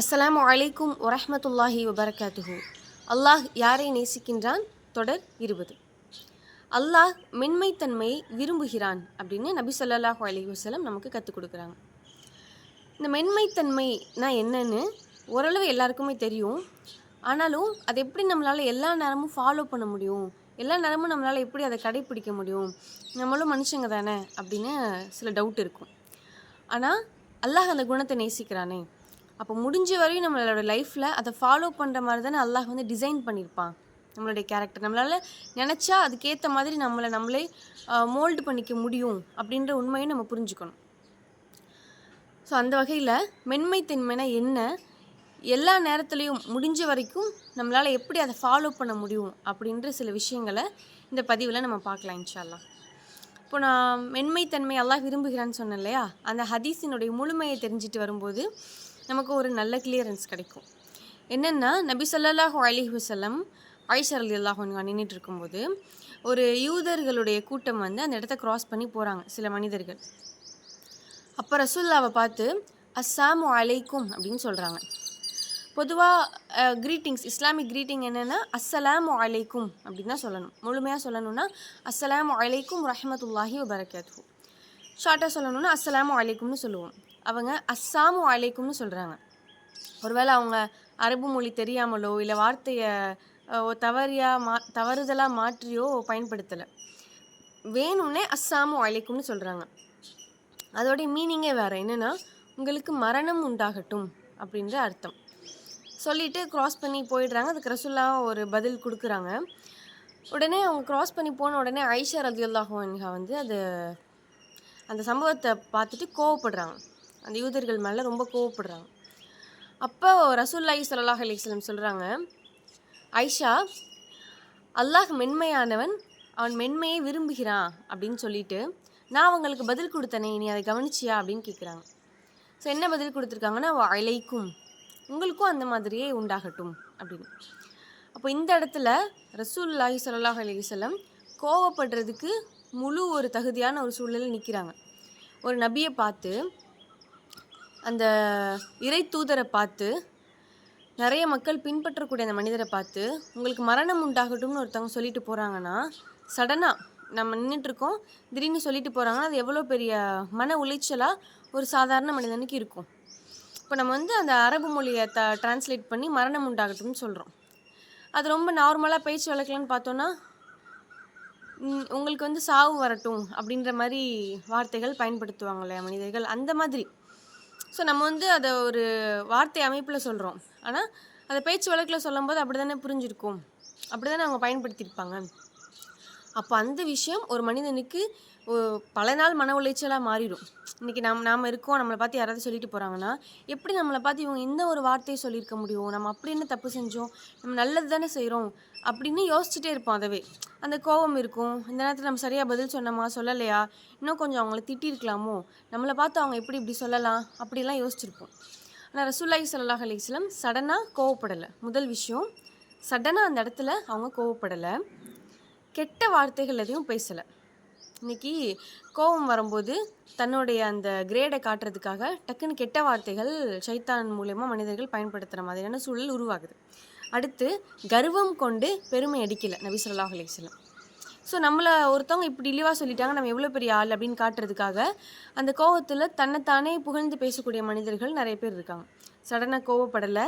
அஸ்லாம் அலைக்கும் வரஹ்மத்துல்லாஹி வபரகாத்துஹு. அல்லாஹ் யாரை நேசிக்கின்றான்? தொடர் இருபது. அல்லாஹ் மென்மைத்தன்மையை விரும்புகிறான் அப்படின்னு நபி சொல்லாஹு அலி வசலம் நமக்கு கற்றுக் கொடுக்குறாங்க. இந்த மென்மைத்தன்மைனா என்னன்னு ஓரளவு எல்லாருக்குமே தெரியும். ஆனாலும் அது எப்படி நம்மளால் எல்லா நேரமும் ஃபாலோ பண்ண முடியும்? எல்லா நேரமும் நம்மளால் எப்படி அதை கடைப்பிடிக்க முடியும்? நம்மளும் மனுஷங்க தானே அப்படின்னு சில டவுட் இருக்கும். ஆனால் அல்லாஹ் அந்த குணத்தை நேசிக்கிறானே. அப்போ முடிஞ்ச வரையும் நம்மளோட லைஃப்பில் அதை ஃபாலோ பண்ணுற மாதிரி தானே அல்லாஹ் வந்து டிசைன் பண்ணியிருப்பான். நம்மளுடைய கேரக்டர் நம்மளால் நினச்சா அதுக்கேற்ற மாதிரி நம்மளை நம்மளே மோல்டு பண்ணிக்க முடியும் அப்படின்ற உண்மையை நம்ம புரிஞ்சுக்கணும். ஸோ அந்த வகையில் மென்மைத்தன்மைனா என்ன? எல்லா நேரத்துலையும் முடிஞ்ச வரைக்கும் நம்மளால் எப்படி அதை ஃபாலோ பண்ண முடியும் அப்படின்ற சில விஷயங்களை இந்த பதிவில் நம்ம பார்க்கலாம் இன்ஷால்லா இப்போ நான் மென்மைத்தன்மை எல்லாம் விரும்புகிறேன்னு சொன்னேன் இல்லையா? அந்த ஹதீஸினுடைய முழுமையை தெரிஞ்சுட்டு வரும்போது நமக்கு ஒரு நல்ல கிளியரன்ஸ் கிடைக்கும். என்னென்னா நபி ஸல்லல்லாஹு அலி வஸல்லம் ஐஷர் அலி அல்லாஹ் நின்றுட்டு இருக்கும்போது ஒரு யூதர்களுடைய கூட்டம் வந்து அந்த இடத்த க்ராஸ் பண்ணி போகிறாங்க சில மனிதர்கள். அப்போ ரசூல்லாவை பார்த்து அஸ்ஸாமு அலைக்கும் அப்படின்னு சொல்கிறாங்க பொதுவாக க்ரீட்டிங்ஸ் இஸ்லாமிக் க்ரீட்டிங் என்னென்னா அஸ்ஸலாமு அலைக்கும் அப்படின்னு தான் சொல்லணும். முழுமையாக சொல்லணும்னா அஸ்ஸலாமு அலைக்கும் ரஹமத்துல்லாஹி வபரகாத்து ஷார்ட்டாக சொல்லணும்னா அஸ்ஸலாமு அலைக்கும்னு சொல்லுவோம். அவங்க அஸ்ஸாமு அலைக்கும்னு சொல்கிறாங்க ஒருவேளை அவங்க அரபு மொழி தெரியாமலோ இல்லை வார்த்தையை அஹ், தவறியா மா தவறுதலாக மாற்றியோ பயன்படுத்தலை. வேணும்னே அஸ்ஸாமு அழைக்கும்னு சொல்கிறாங்க அதோடைய மீனிங்கே வேறு. என்னென்னா உங்களுக்கு மரணம் உண்டாகட்டும் அப்படின்ற அர்த்தம். சொல்லிட்டு க்ராஸ் பண்ணி போயிடுறாங்க. அதுக்கு ரசுல்லா ஒரு பதில் கொடுக்குறாங்க. உடனே அவங்க க்ராஸ் பண்ணி போன உடனே ஐஷா ரதியுல்லாஹு வந்து அது அந்த சம்பவத்தை பார்த்துட்டு கோவப்படுறாங்க. அந்த யூதர்கள் மேலே ரொம்ப கோவப்படுறாங்க. அப்போ ரசூல்லாஹி ஸல்லல்லாஹு அலிஸ்லம் சொல்கிறாங்க ஐஷா அல்லாஹ் மென்மையானவன் அவன் மென்மையை விரும்புகிறான் அப்படின்னு சொல்லிட்டு நான் அவங்களுக்கு பதில் கொடுத்தனே நீ அதை கவனிச்சியா? அப்படின்னு கேட்குறாங்க ஸோ என்ன பதில் கொடுத்துருக்காங்கன்னா அலைக்கும் உங்களுக்கும் அந்த மாதிரியே உண்டாகட்டும் அப்படின்னு. அப்போ இந்த இடத்துல ரசூல்லாஹி ஸல்லல்லாஹு அலைஹி கோவப்படுறதுக்கு முழு ஒரு தகுதியான ஒரு சூழ்நிலை நிற்கிறாங்க ஒரு நபியை பார்த்து அந்த இறை தூதரை பார்த்து நிறைய மக்கள் பின்பற்றக்கூடிய அந்த மனிதரை பார்த்து உங்களுக்கு மரணம் உண்டாகட்டும்னு ஒருத்தவங்க சொல்லிட்டு போகிறாங்கன்னா சடனாக நம்ம நின்றுட்டுருக்கோம் திடீர்னு சொல்லிட்டு போகிறாங்கன்னா அது எவ்வளோ பெரிய மன உளைச்சலாக ஒரு சாதாரண மனிதனுக்கு இருக்கும். இப்போ நம்ம வந்து அந்த அரபு மொழியை த டிரான்ஸ்லேட் பண்ணி மரணம் உண்டாகட்டும்னு சொல்கிறோம் அது ரொம்ப நார்மலாக பேச்சு வழக்கலன்னு பார்த்தோன்னா உங்களுக்கு வந்து சாவு வரட்டும் அப்படின்ற மாதிரி வார்த்தைகள் பயன்படுத்துவாங்களே மனிதர்கள்? அந்த மாதிரி. ஸோ நம்ம வந்து அதை ஒரு வார்த்தை அமைப்பில் சொல்கிறோம் ஆனால் அதை பேச்சு வழக்கில் சொல்லும்போது அப்படி தானே புரிஞ்சிருக்கும்? அப்படி தானே அவங்க பயன்படுத்தியிருப்பாங்க? அப்போ அந்த விஷயம் ஒரு மனிதனுக்கு பல நாள் மன உளைச்சலாக மாறிடும். இன்றைக்கி நாம் நாம் இருக்கோம் நம்மளை பார்த்து யாராவது சொல்லிட்டு போகிறாங்கன்னா எப்படி நம்மளை பார்த்து இவங்க இந்த ஒரு வார்த்தையை சொல்லியிருக்க முடியும்? நம்ம அப்படி என்ன தப்பு செஞ்சோம்? நம்ம நல்லது தானே செய்கிறோம் அப்படின்னு யோசிச்சுட்டே இருப்போம் அதவே. அந்த கோபம் இருக்கும். இந்த நேரத்தில் நம்ம சரியாக பதில் சொன்னோமா? சொல்லலையா? இன்னும் கொஞ்சம் அவங்கள திட்டிருக்கலாமோ நம்மளை பார்த்து அவங்க எப்படி இப்படி சொல்லலாம்? அப்படிலாம் யோசிச்சிருப்போம். ஆனால் ரசூல்லாய் சல்லாஹ் அலிஸ்லம் சடனாக கோவப்படலை. முதல் விஷயம் சடனாக அந்த இடத்துல அவங்க கோவப்படலை. கெட்ட வார்த்தைகள் எதையும் பேசலை. இன்னைக்கு கோபம் வரும்போது தன்னுடைய அந்த கிரேடை காட்டுறதுக்காக டக்குன்னு கெட்ட வார்த்தைகள் சைத்தான் மூலயமா மனிதர்கள் பயன்படுத்துகிற மாதிரியான சூழல் உருவாகுது. அடுத்து கர்வம் கொண்டு பெருமை அடிக்கலை நபி ஸல்லல்லாஹு ஸோ நம்மளை ஒருத்தவங்க இப்படி இழிவாக சொல்லிட்டாங்க நம்ம எவ்வளோ பெரிய ஆள் அப்படின்னு காட்டுறதுக்காக அந்த கோவத்தில் தன்னைத்தானே புகழ்ந்து பேசக்கூடிய மனிதர்கள் நிறைய பேர் இருக்காங்க. சடனாக கோவப்படலை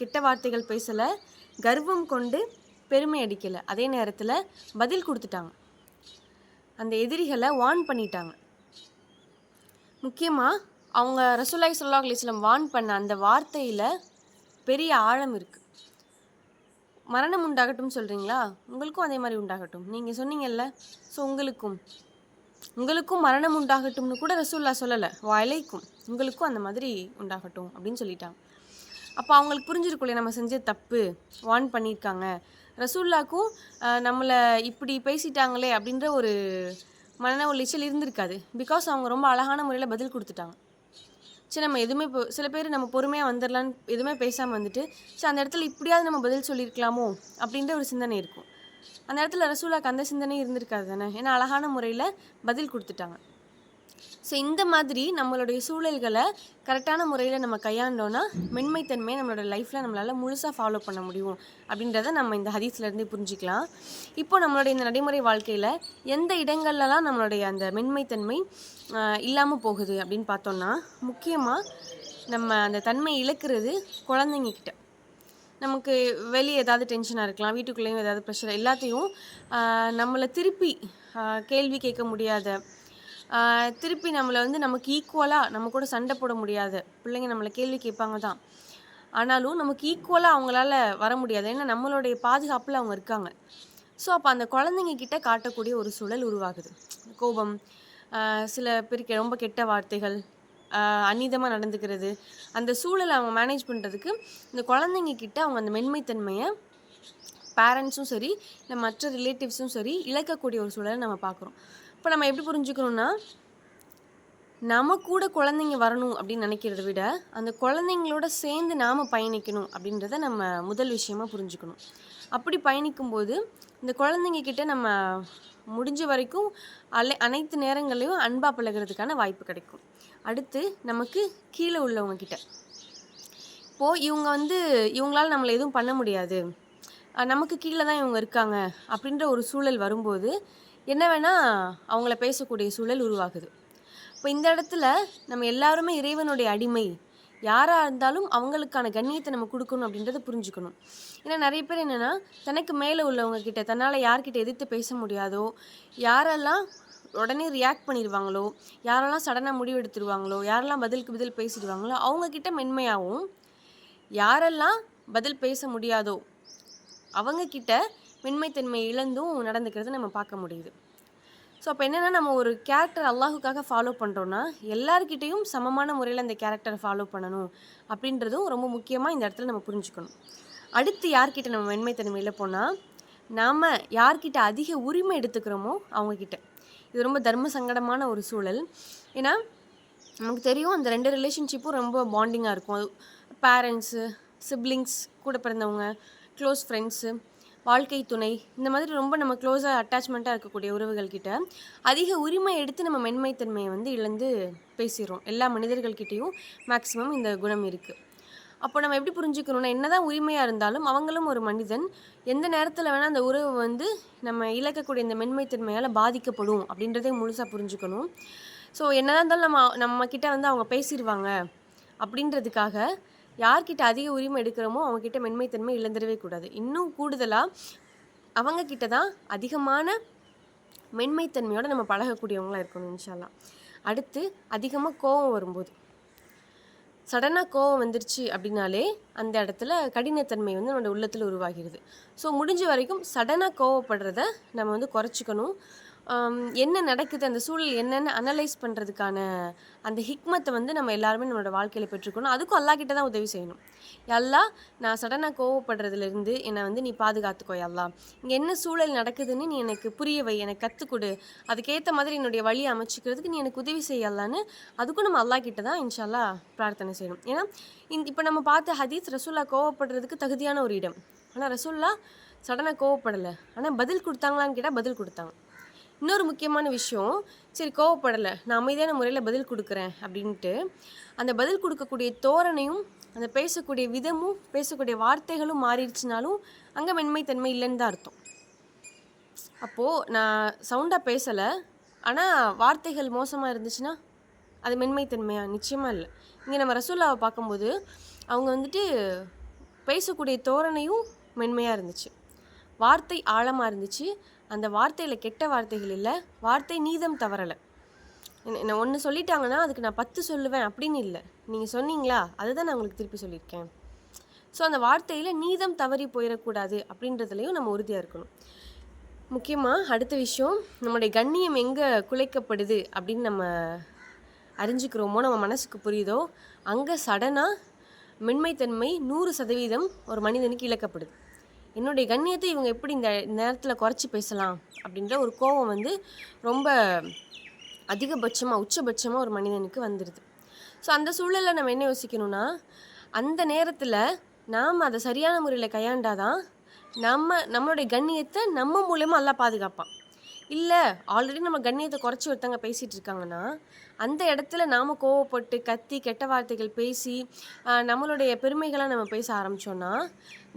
கெட்ட வார்த்தைகள் பேசலை கர்வம் கொண்டு பெருமை அடிக்கலை. அதே நேரத்தில் பதில் கொடுத்துட்டாங்க. அந்த எதிரிகளை வார்ன் பண்ணிட்டாங்க. முக்கியமாக அவங்க ரசூல்லாய் சொல்லா அலிஸ்லம் வார்ன் பண்ண அந்த வார்த்தையில் பெரிய ஆழம் இருக்குது மரணம் உண்டாகட்டும் சொல்கிறீங்களா உங்களுக்கும் அதே மாதிரி உண்டாகட்டும். நீங்கள் சொன்னீங்கல்ல ஸோ உங்களுக்கும். உங்களுக்கும் மரணம் உண்டாகட்டும்னு கூட ரசூல்லா சொல்லலை. வாயிலைக்கும் உங்களுக்கும் அந்த மாதிரி உண்டாகட்டும் அப்படின்னு சொல்லிட்டாங்க. அப்போ அவங்களுக்கு புரிஞ்சிருக்குள்ளே நம்ம செஞ்ச தப்பு வார்ன் பண்ணியிருக்காங்க. ரசூல்லாக்கும் நம்மளை இப்படி பேசிட்டாங்களே அப்படின்ற ஒரு மன உளைச்சல் இருந்திருக்காது. பிகாஸ் அவங்க ரொம்ப அழகான முறையில் பதில் கொடுத்துட்டாங்க. சரி நம்ம எதுவுமே இப்போ சில பேர் நம்ம பொறுமையாக வந்துடலான்னு எதுவுமே பேசாமல் வந்துட்டு சரி அந்த இடத்துல இப்படியாவது நம்ம பதில் சொல்லியிருக்கலாமோ அப்படின்ற ஒரு சிந்தனை இருக்கும். அந்த இடத்துல ரசூலாக்கு அந்த சிந்தனை இருந்திருக்காது தானே? ஏன்னா அழகான முறையில் பதில் கொடுத்துட்டாங்க. ஸோ இந்த மாதிரி நம்மளுடைய சூழல்களை கரெக்டான முறையில் நம்ம கையாண்டோன்னா மென்மைத்தன்மையை நம்மளோட லைஃப்பில் நம்மளால் முழுசாக ஃபாலோ பண்ண முடியும். அப்படின்றத நம்ம இந்த ஹதீஸ்லேருந்து புரிஞ்சிக்கலாம். இப்போ நம்மளுடைய இந்த நடைமுறை வாழ்க்கையில் எந்த இடங்கள்லலாம் நம்மளுடைய அந்த மென்மைத்தன்மை இல்லாமல் போகுது அப்படின்னு பார்த்தோன்னா முக்கியமாக நம்ம அந்த தன்மை இழக்கிறது குழந்தைங்கக்கிட்ட நமக்கு வெளியே ஏதாவது டென்ஷனாக இருக்கலாம் வீட்டுக்குள்ளேயும் ஏதாவது ப்ரெஷர் எல்லாத்தையும் நம்மளை திருப்பி கேள்வி கேட்க முடியாத திருப்பி நம்மளை வந்து நமக்கு ஈக்குவலாக நம்ம கூட சண்டை போட முடியாத. பிள்ளைங்க நம்மளை கேள்வி கேட்பாங்க தான். ஆனாலும் நமக்கு ஈக்குவலாக அவங்களால வர முடியாது. ஏன்னா நம்மளுடைய பாதுகாப்பில் அவங்க இருக்காங்க. ஸோ அப்போ அந்த குழந்தைங்க கிட்ட காட்டக்கூடிய ஒரு சூழல் உருவாகுது. கோபம் சில பேருக்கு ரொம்ப கெட்ட வார்த்தைகள் அநீதமாக நடந்துக்கிறது. அந்த சூழலை அவங்க மேனேஜ் பண்ணுறதுக்கு இந்த குழந்தைங்க கிட்ட அவங்க அந்த மென்மைத்தன்மையை பேரண்ட்ஸும் சரி இல்லை மற்ற ரிலேட்டிவ்ஸும் சரி இழக்கக்கூடிய ஒரு சூழலை நம்ம பார்க்குறோம். இப்போ நம்ம எப்படி புரிஞ்சுக்கணும்னா நம்ம கூட குழந்தைங்க வரணும் அப்படின்னு நினைக்கிறத விட அந்த குழந்தைங்களோட சேர்ந்து நாம் பயணிக்கணும் அப்படின்றத நம்ம முதல் விஷயமா புரிஞ்சுக்கணும். அப்படி பயணிக்கும்போது இந்த குழந்தைங்க கிட்ட நம்ம முடிஞ்ச வரைக்கும் அலை அனைத்து நேரங்களையும் அன்பாக பழகுறதுக்கான வாய்ப்பு கிடைக்கும். அடுத்து நமக்கு கீழே உள்ளவங்க கிட்ட. இப்போது இவங்க வந்து இவங்களால் நம்மளை எதுவும் பண்ண முடியாது. நமக்கு கீழே தான் இவங்க இருக்காங்க அப்படின்ற ஒரு சூழல் வரும்போது என்ன வேணால் அவங்கள பேசக்கூடிய சூழல் உருவாகுது. இப்போ இந்த இடத்துல நம்ம எல்லாருமே இறைவனுடைய அடிமை. யாராக இருந்தாலும் அவங்களுக்கான கண்ணியத்தை நம்ம கொடுக்கணும் அப்படின்றத புரிஞ்சுக்கணும். ஏன்னா நிறைய பேர் என்னென்னா தனக்கு மேலே உள்ளவங்க கிட்ட தன்னால் யார்கிட்ட எதிர்த்து பேச முடியாதோ யாரெல்லாம் உடனே ரியாக்ட் பண்ணிடுவாங்களோ யாரெல்லாம் சடனாக முடிவு எடுத்துருவாங்களோ யாரெல்லாம் பதிலுக்கு பதில் பேசிடுவாங்களோ அவங்கக்கிட்ட மென்மையாகவும் யாரெல்லாம் பதில் பேச முடியாதோ அவங்கக்கிட்ட மென்மைத்தன்மை இழந்தும் நடந்துக்கிறது நம்ம பார்க்க முடியுது. ஸோ அப்போ என்னென்னா நம்ம ஒரு கேரக்டர் அல்லாஹுக்காக ஃபாலோ பண்ணுறோன்னா எல்லாருக்கிட்டேயும் சமமான முறையில் அந்த கேரக்டரை ஃபாலோ பண்ணணும் அப்படின்றதும் ரொம்ப முக்கியமாக இந்த இடத்துல நம்ம புரிஞ்சுக்கணும். அடுத்து யார்கிட்ட நம்ம மென்மைத்தன்மையில் போனால் நாம் யார்கிட்ட அதிக உரிமை எடுத்துக்கிறோமோ அவங்கக்கிட்ட இது ரொம்ப தர்ம சங்கடமான ஒரு சூழல். ஏன்னா நமக்கு தெரியும் அந்த ரெண்டு ரிலேஷன்ஷிப்பும் ரொம்ப பாண்டிங்காக இருக்கும். பேரண்ட்ஸு சிப்ளிங்ஸ் கூட பிறந்தவங்க க்ளோஸ் ஃப்ரெண்ட்ஸு வாழ்க்கை துணை இந்த மாதிரி ரொம்ப நம்ம க்ளோஸாக அட்டாச்மெண்ட்டாக இருக்கக்கூடிய உறவுகள் கிட்ட அதிக உரிமை எடுத்து நம்ம மென்மைத்தன்மையை வந்து இழந்து பேசிடுறோம். எல்லா மனிதர்கள்கிட்டயும் மேக்ஸிமம் இந்த குணம் இருக்குது அப்போ நம்ம எப்படி புரிஞ்சுக்கணும்னா என்னதான் உரிமையாக இருந்தாலும் அவங்களும் ஒரு மனிதன். எந்த நேரத்தில் வேணால் அந்த உறவு வந்து நம்ம இழக்கக்கூடிய இந்த மென்மைத்தன்மையால் பாதிக்கப்படும் அப்படின்றதையும் முழுசாக புரிஞ்சுக்கணும். ஸோ என்னதான் இருந்தாலும் நம்ம நம்மக்கிட்ட வந்து அவங்க பேசிடுவாங்க அப்படின்றதுக்காக யார்கிட்ட அதிக உரிமை எடுக்கிறோமோ அவங்கக்கிட்ட மென்மைத்தன்மை இழந்துடவே கூடாது. இன்னும் கூடுதலாக அவங்கக்கிட்ட தான் அதிகமான மென்மைத்தன்மையோடு நம்ம பழகக்கூடியவங்களாக இருக்கணும் இன்ஷால்லாம் அடுத்து அதிகமாக கோவம் வரும்போது. சடனாக கோவம் வந்துருச்சு அப்படின்னாலே அந்த இடத்துல கடினத்தன்மை வந்து நம்மளோட உள்ளத்தில் உருவாகிறது. ஸோ முடிஞ்ச வரைக்கும் சடனாக கோவப்படுறத நம்ம வந்து குறைச்சிக்கணும். என்ன நடக்குது அந்த சூழல் என்னென்னு அனலைஸ் பண்ணுறதுக்கான அந்த ஹிக்மத்தை வந்து நம்ம எல்லாருமே நம்மளோட வாழ்க்கையில் பெற்றுக்கணும். அதுக்கும் அல்லா கிட்ட தான் உதவி செய்யணும். எல்லா நான் சடனாக கோவப்படுறதுலேருந்து என்னை வந்து நீ பாதுகாத்துக்கோ எல்லா இங்கே என்ன சூழல் நடக்குதுன்னு நீ எனக்கு புரிய வை எனக்கு கற்றுக்கொடு அதுக்கேற்ற மாதிரி என்னுடைய வழியை அமைச்சிக்கிறதுக்கு நீ எனக்கு உதவி செய்யலான்னு அதுக்கும் நம்ம அல்லா கிட்ட தான் இன்ஷால்லா பிரார்த்தனை செய்யணும். ஏன்னா இந்த இப்போ நம்ம பார்த்த ஹதீஸ் ரசூல்லா கோவப்படுறதுக்கு தகுதியான ஒரு இடம். ஆனால் ரசூல்லா சடனாக கோவப்படலை. ஆனால் பதில் கொடுத்தாங்களான்னு கேட்டால் பதில் கொடுத்தாங்க. இன்னொரு முக்கியமான விஷயம் சரி கோவப்படலை நான் அமைதியான முறையில் பதில் கொடுக்குறேன் அப்படின்ட்டு அந்த பதில் கொடுக்கக்கூடிய தோரணையும் அந்த பேசக்கூடிய விதமும் பேசக்கூடிய வார்த்தைகளும் மாறிடுச்சுனாலும் அங்கே மென்மைத்தன்மை இல்லைன்னு தான் அர்த்தம். அப்போது நான் சவுண்டாக பேசலை ஆனால் வார்த்தைகள் மோசமாக இருந்துச்சுன்னா அது மென்மைத்தன்மையா நிச்சயமாக இல்லை. இங்கே நம்ம ரசூல்லாவை பார்க்கும்போது அவங்க வந்துட்டு பேசக்கூடிய தோரணையும் மென்மையாக இருந்துச்சு. வார்த்தை ஆழமாக இருந்துச்சு. அந்த வார்த்தையில் கெட்ட வார்த்தைகள் இல்லை. வார்த்தை நீதம் தவறலை. என்ன ஒன்று சொல்லிட்டாங்கன்னா அதுக்கு நான் பத்து சொல்லுவேன் அப்படின்னு இல்லை. நீங்கள் சொன்னீங்களா? அதுதான் நான் உங்களுக்கு திருப்பி சொல்லியிருக்கேன். ஸோ அந்த வார்த்தையில் நீதம் தவறி போயிடக்கூடாது அப்படின்றதுலையும் நம்ம உறுதியாக இருக்கணும். முக்கியமாக அடுத்த விஷயம் நம்மளுடைய கண்ணியம் எங்கே குலைக்கப்படுது அப்படின்னு நம்ம அறிஞ்சுக்கிறோமோ நம்ம மனசுக்கு புரியுதோ அங்கே சடனாக மென்மைத்தன்மை நூறு சதவீதம் ஒரு மனிதனுக்கு இழக்கப்படுது. என்னுடைய கண்ணியத்தை இவங்க எப்படி இந்த நேரத்தில் குறைச்சி பேசலாம் அப்படின்ற ஒரு கோபம் வந்து ரொம்ப அதிகபட்சமாக உச்சபட்சமாக ஒரு மனிதனுக்கு வந்துடுது ஸோ அந்த சூழலில் நம்ம என்ன யோசிக்கணும்னா அந்த நேரத்தில் நாம் அதை சரியான முறையில் கையாண்டாதான் நம்ம நம்மளுடைய கண்ணியத்தை நம்ம மூலயமா எல்லாம் பாதுகாப்பான். இல்லை ஆல்ரெடி நம்ம கண்ணியத்தை குறைச்சி ஒருத்தங்க பேசிகிட்டு இருக்காங்கன்னா அந்த இடத்துல நாம் கோவப்பட்டு கத்தி கெட்ட வார்த்தைகள் பேசி நம்மளுடைய பெருமைகளை நம்ம பேச ஆரம்பித்தோன்னா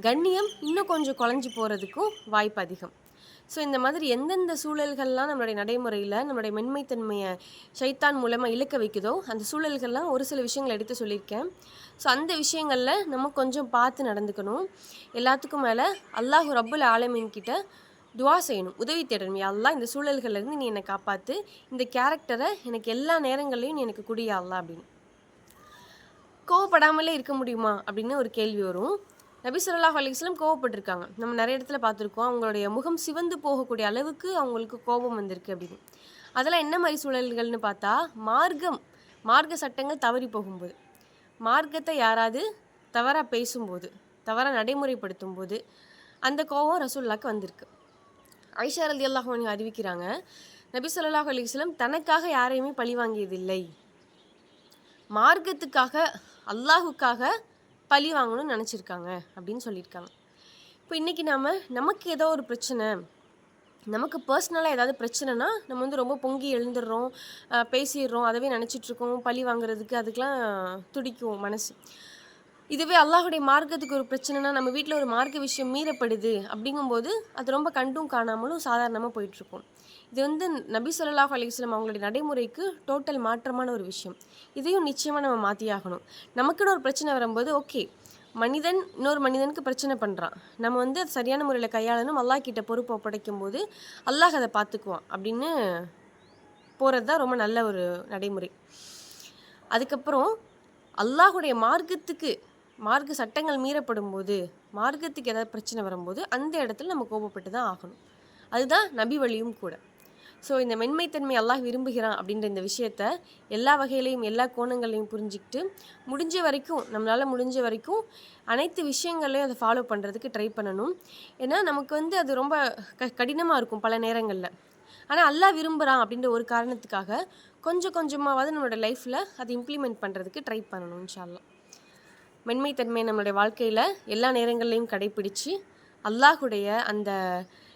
கண்ணியம் இன்னும் கொஞ்சம் குழஞ்சி போகிறதுக்கும் வாய்ப்பு அதிகம். ஸோ இந்த மாதிரி எந்தெந்த சூழல்கள்லாம் நம்மளுடைய நடைமுறையில் நம்மளுடைய மென்மைத்தன்மையை சைத்தான் மூலமாக இழுக்க வைக்குதோ அந்த சூழல்கள்லாம் ஒரு சில விஷயங்கள் எடுத்து சொல்லியிருக்கேன். ஸோ அந்த விஷயங்களில் நம்ம கொஞ்சம் பார்த்து நடந்துக்கணும். எல்லாத்துக்கும் மேலே அல்லாஹ் ரப்புல் ஆலமீன் கிட்ட துவா செய்யணும். உதவி தேடணும். எல்லாம் இந்த சூழல்கள்லேருந்து நீ என்னை காப்பாற்று இந்த கேரக்டரை எனக்கு எல்லா நேரங்களையும் நீ எனக்கு குடியா அப்படின்னு. கோவப்படாமலே இருக்க முடியுமா? அப்படின்னு ஒரு கேள்வி வரும். நபி ஸல்லல்லாஹு அலைஹி கோவப்பட்டிருக்காங்க. நம்ம நிறைய இடத்துல பார்த்துருக்கோம். அவங்களுடைய முகம் சிவந்து போகக்கூடிய அளவுக்கு அவங்களுக்கு கோபம் வந்திருக்கு அப்படின்னு. அதெல்லாம் என்ன மாதிரி சூழல்கள்னு பார்த்தா மார்க்கம் மார்க்க சட்டங்கள் தவறி போகும்போது மார்க்கத்தை யாராவது தவறாக பேசும்போது தவறாக நடைமுறைப்படுத்தும் போது அந்த கோபம் ரசூல்லாக்கு வந்திருக்கு. ஐஷா ரலி அல்லாஹ் அறிவிக்கிறாங்க நபி சொல்லாஹ் அலிஸ்லம் தனக்காக யாரையுமே பழி வாங்கியதில்லை. மார்க்கத்துக்காக அல்லாஹுக்காக பழி வாங்கணும்னு நினச்சிருக்காங்க அப்படின்னு சொல்லியிருக்காங்க. இப்போ இன்றைக்கி நாம் நமக்கு ஏதோ ஒரு பிரச்சனை நமக்கு பர்சனலாக ஏதாவது பிரச்சனைனா நம்ம வந்து ரொம்ப பொங்கி எழுந்துடுறோம் பேசிடுறோம் அதவே நினச்சிட்ருக்கோம் பழி வாங்குறதுக்கு அதுக்கெலாம் துடிக்கும் மனசு. இதுவே அல்லாஹுடைய மார்க்கத்துக்கு ஒரு பிரச்சனைனா நம்ம வீட்டில் ஒரு மார்க்க விஷயம் மீறப்படுது அப்படிங்கும்போது அது ரொம்ப கண்டும் காணாமலும் சாதாரணமாக போயிட்டுருக்கும். இது வந்து நபி சொல்லாஹ் அலைஹி அவங்களுடைய நடைமுறைக்கு டோட்டல் மாற்றமான ஒரு விஷயம். இதையும் நிச்சயமாக நம்ம மாற்றியாகணும் நமக்குன்னு ஒரு பிரச்சனை வரும்போது ஓகே மனிதன் இன்னொரு மனிதனுக்கு பிரச்சனை பண்ணுறான் நம்ம வந்து அது சரியான முறையில் கையாளணும் அல்லாஹ் கிட்ட பொறுப்பை ஒப்படைக்கும் போது அல்லாஹ் அதை பார்த்துக்குவான் அப்படின்னு போகிறது தான் ரொம்ப நல்ல ஒரு நடைமுறை. அதுக்கப்புறம் அல்லாஹுடைய மார்க்கத்துக்கு மார்க்க சட்டங்கள் மீறப்படும் போது மார்க்கத்துக்கு ஏதாவது பிரச்சனை வரும்போது அந்த இடத்துல நம்ம கோபப்பட்டு தான் ஆகணும். அதுதான் நபி வழியும் கூட. ஸோ இந்த மென்மைத்தன்மை அல்லாஹ் விரும்புகிறான் அப்படின்ற இந்த விஷயத்த எல்லா வகையிலையும் எல்லா கோணங்களையும் புரிஞ்சுக்கிட்டு முடிஞ்ச வரைக்கும் நம்மளால் முடிஞ்ச வரைக்கும் அனைத்து விஷயங்களையும் அதை ஃபாலோ பண்ணுறதுக்கு ட்ரை பண்ணணும். ஏன்னா நமக்கு வந்து அது ரொம்ப க கடினமாக இருக்கும் பல நேரங்களில். ஆனால் அல்லாஹ் விரும்புகிறான் அப்படின்ற ஒரு காரணத்துக்காக கொஞ்சம் கொஞ்சமாவது நம்மளோட லைஃப்பில் அதை இம்ப்ளிமெண்ட் பண்ணுறதுக்கு ட்ரை பண்ணணும் இன்ஷால்லாம் மென்மைத்தன்மை நம்மளுடைய வாழ்க்கையில் எல்லா நேரங்கள்லையும் கடைப்பிடித்து அல்லாஹுடைய அந்த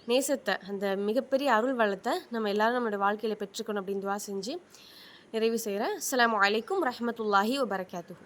நேசத்தை அந்த மிகப்பெரிய அருள் வளத்தை நம்ம எல்லாரும் நம்மளுடைய வாழ்க்கையில் பெற்றுக்கணும் அப்படின்னு துவா செஞ்சு நிறைவு செய்கிறேன் அஸ்ஸலாமு வலைக்கம் ரஹ்மத்துல்லாஹி வபரகாத்துஹு.